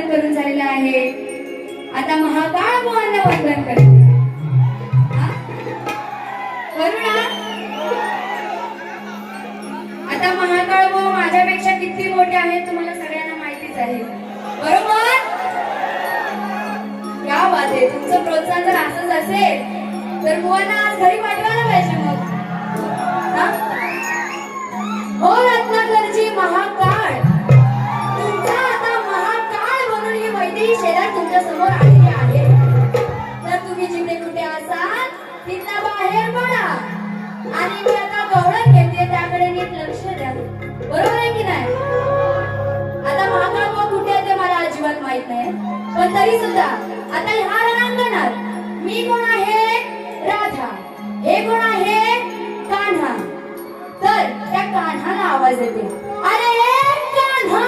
वंदन करून झालेलं आहे. आता महाकाळ बुवांना वंदन करते आता महाकाळ भाऊ माझ्यापेक्षा किती मोठे आहेत तुम्हाला सगळ्यांना माहितीच आहे. बरोबर? या बात आहे तुमचं प्रोत्साहन जर असंच असेल तर बुवांना आज घरी पाठवायला पाहिजे मग. आता ह्या रणांगणात मी कोण आहे? राधा. हे कोण आहे? कान्हा. तर त्या कान्हाला आवाज येते. अरे कान्हा!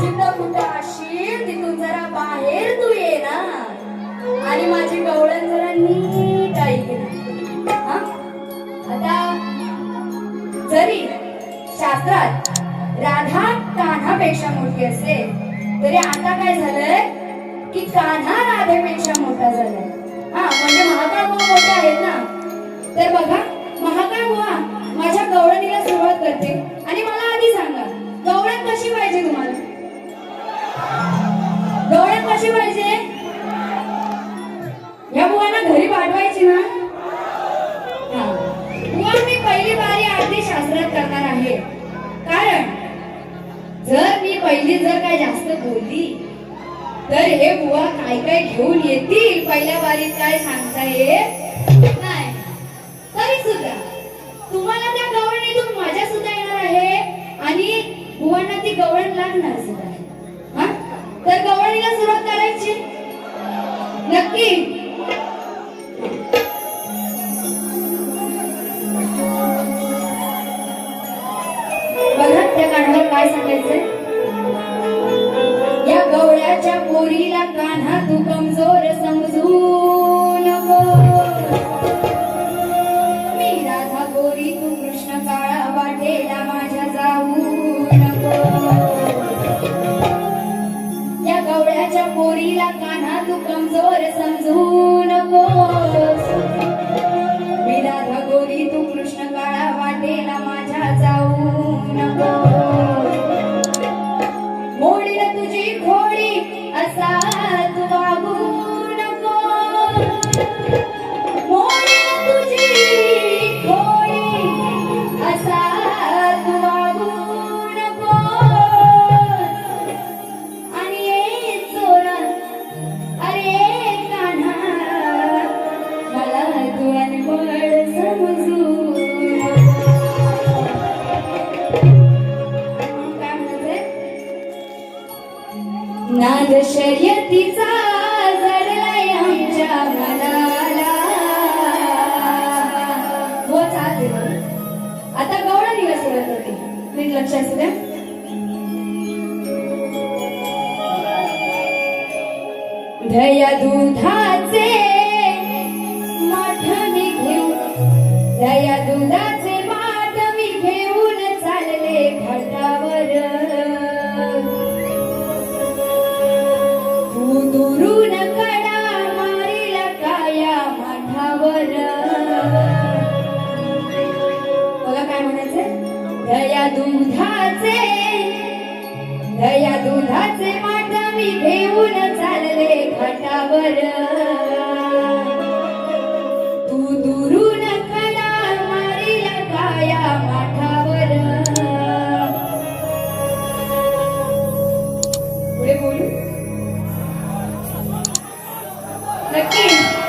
जिथं कुठं असशील तिथून जरा बाहेर तू ये ना. आणि माझी गवळण जरा नीट ऐक आता जरी शास्त्रात राधा कान्हापेक्षा मोठी असेल तरी आता काय झालंय? की कान्हा राधेपेक्षा मोठा झालाय. हा म्हणजे महाकाळ भाऊ मोठे आहेत ना? तर बघा महाकाळ बुवा माझ्या गवळणीला सुरुवात करते. आणि मला आधी सांगा गवळण कशी पाहिजे तुम्हाला? गवळण कशी पाहिजे? या बुवांना घरी पाठवायची ना? हा. बुवा मी पहिली बारी आरती शास्त्रात करणार आहे. कारण जर पहिली जर काय जास्त बोलली तर हे बुवा काय काय घेऊन येतील? पहिल्या बारीत काय सांगता येत नाही. तरी सुद्धा तुम्हाला त्या गवळणीतून मजा सुद्धा येणार आहे आणि बुवांना ती गवळण लागणार सुद्धा हा? तर गवळणीला सुरुवात करायची. नक्की. बघा त्या कानावर काय सांगायचंय. पोरीला कान्हा तू कमजोर समजू. तुझी घोडी असा तू वागू. असू द्या दया दुधाचे दुधाचे दया दुधाचे माठ मी घेऊन चालले घाटावर. तू दुरून कला मारिला काया माठावर. पुढे बोलू. नक्की.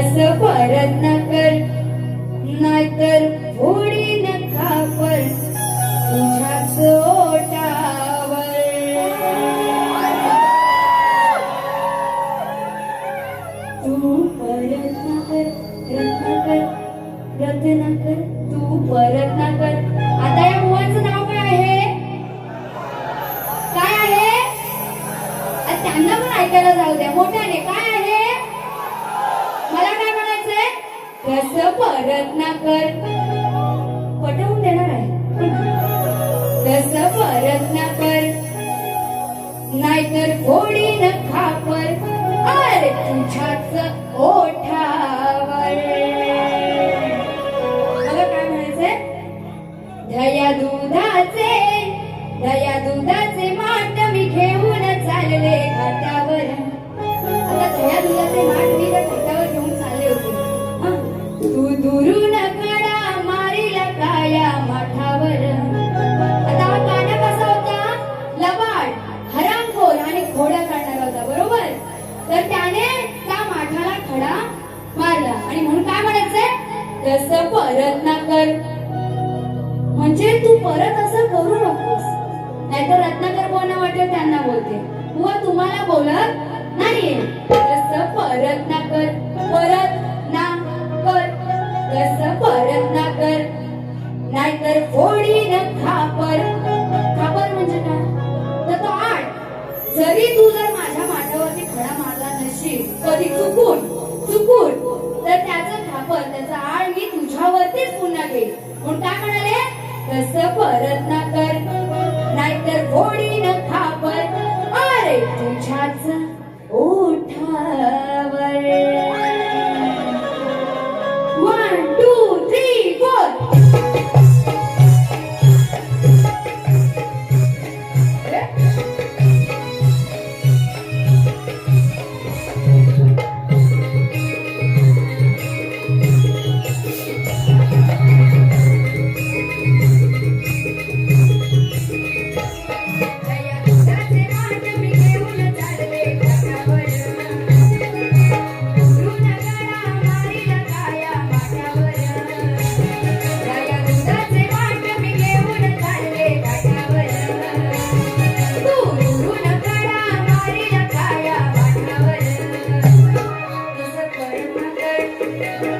तस परत न कर नाहीतर फोडी न खापर तुझ्याच तू परत कर तू परत कर आता या मुलाचं नाव काय आहे? काय आहे? त्यांना पण ऐकायला जाऊ द्या. मोठ्याने काय परत ना कर पटवून देणार आहे. तस परत ना कर नाहीतर फोडी न परत म्हणजे तू परत असं करू नकोस. नाहीतर रत्नाकर बोलणं वाटेल त्यांना बोलते. बुवा तुम्हाला बोलत नाहीये. तसं परत ना कर परत ना कर. तसं परत ना कर. नाहीतर फोडी न खापर. खापर म्हणजे काय? तर तो आड. जरी तू जर माझ्या माठावरती खडा मारला नशील कधी चुकून चुकून तर त्याचं खापर त्याचा आड मी तुझ्यावरतीच पुन्हा घेईल म्हणून काय म्हणाले? कस परत न कर. नाहीतर गोडी न खापर अरे तुझ्याच ओठा Thank you.